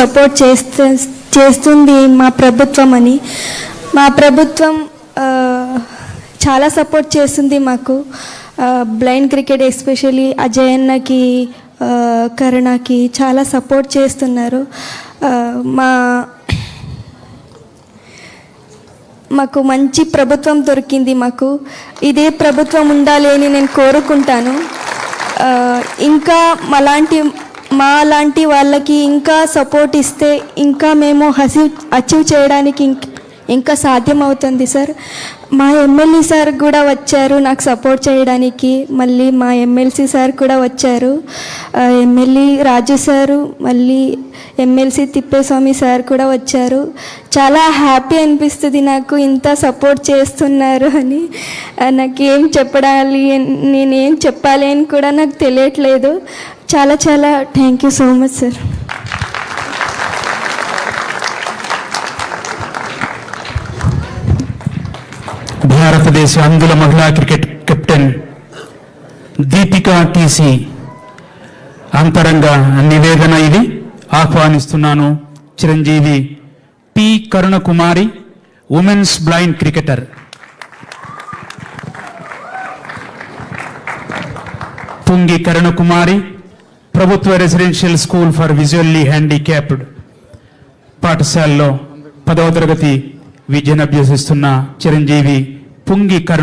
Support చేస్తే చేస్తుంది మా ప్రభుత్వం అని. మా ప్రభుత్వం చాలా సపోర్ట్ చేస్తుంది మాకు. బ్లైండ్ క్రికెట్ ఎస్పెషలీ అజయ్ అన్నకి కరుణకి చాలా సపోర్ట్ చేస్తున్నారు. మా మాకు మంచి ప్రభుత్వం దొరికింది మాకు. ఇదే ప్రభుత్వం ఉండాలి అని నేను కోరుకుంటాను. ఇంకా మలాంటి మా లాంటి వాళ్ళకి ఇంకా సపోర్ట్ ఇస్తే ఇంకా మేము హసీవ్ అచీవ్ చేయడానికి ఇంకా సాధ్యం అవుతుంది సార్ మా ఎమ్మెల్యే సార్ కూడా వచ్చారు నాకు సపోర్ట్ చేయడానికి. మళ్ళీ మా ఎమ్మెల్సీ సార్ కూడా వచ్చారు. ఎమ్మెల్యే రాజు సారు మళ్ళీ ఎమ్మెల్సీ తిప్పేస్వామి సార్ కూడా వచ్చారు. చాలా హ్యాపీ అనిపిస్తుంది నాకు ఇంత సపోర్ట్ చేస్తున్నారు అని. నాకేం చెప్పడాలి నేనేం చెప్పాలి అని కూడా నాకు తెలియట్లేదు. చాలా చాలా thank you so much sir భారతదేశ అందుల మహిళా క్రికెట్ కెప్టెన్ దీపికా టీసీ అంతరంగ నివేదన ఇది. ఆహ్వానిస్తున్నాను Chiranjeevi P Karunakumari women's blind cricketer Pungi Karunakumari ప్రభుత్వ residential school for visually handicapped పాఠశాలలో పదవ తరగతి విద్యను అభ్యసిస్తున్న చిరంజీవి పుంగి కరుణ